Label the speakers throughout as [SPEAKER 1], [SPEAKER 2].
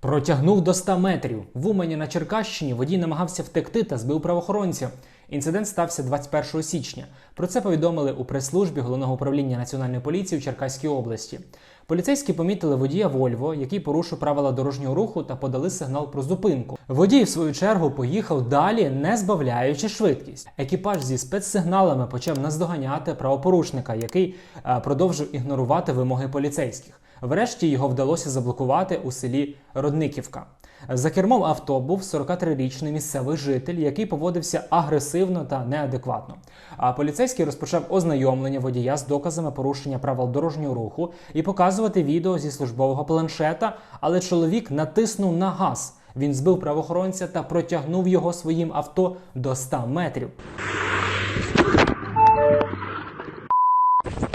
[SPEAKER 1] Протягнув до 100 метрів. В Умані на Черкащині водій намагався втекти та збив правоохоронця. Інцидент стався 21 січня. Про це повідомили у прес-службі головного управління національної поліції в Черкаській області. Поліцейські помітили водія Вольво, який порушив правила дорожнього руху та подали сигнал про зупинку. Водій, в свою чергу, поїхав далі, не збавляючи швидкість. Екіпаж зі спецсигналами почав наздоганяти правопорушника, який е, продовжив ігнорувати вимоги поліцейських. Врешті його вдалося заблокувати у селі Родниківка. За кермом авто був 43-річний місцевий житель, який поводився агресивно та неадекватно. А поліцейський розпочав ознайомлення водія з доказами порушення правил дорожнього руху і показувати відео зі службового планшета, але чоловік натиснув на газ. Він збив правоохоронця та протягнув його своїм авто до 100 метрів.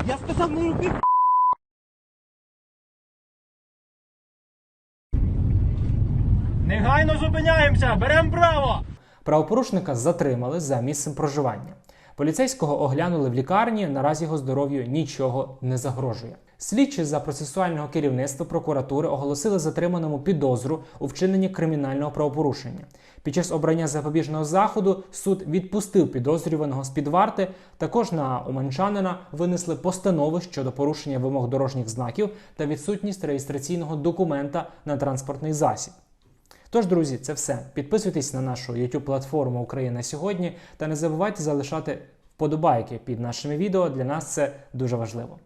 [SPEAKER 2] Я сказав не робити. Негайно зупиняємося, беремо право.
[SPEAKER 1] Правопорушника затримали за місцем проживання. Поліцейського оглянули в лікарні. Наразі його здоров'ю нічого не загрожує. Слідчі за процесуального керівництва прокуратури оголосили затриманому підозру у вчиненні кримінального правопорушення. Під час обрання запобіжного заходу суд відпустив підозрюваного з під варти. Також на уманчанина винесли постанови щодо порушення вимог дорожніх знаків та відсутність реєстраційного документа на транспортний засіб. Тож, друзі, це все. Підписуйтесь на нашу youtube платформу Україна сьогодні та не забувайте залишати вподобайки під нашими відео. Для нас це дуже важливо.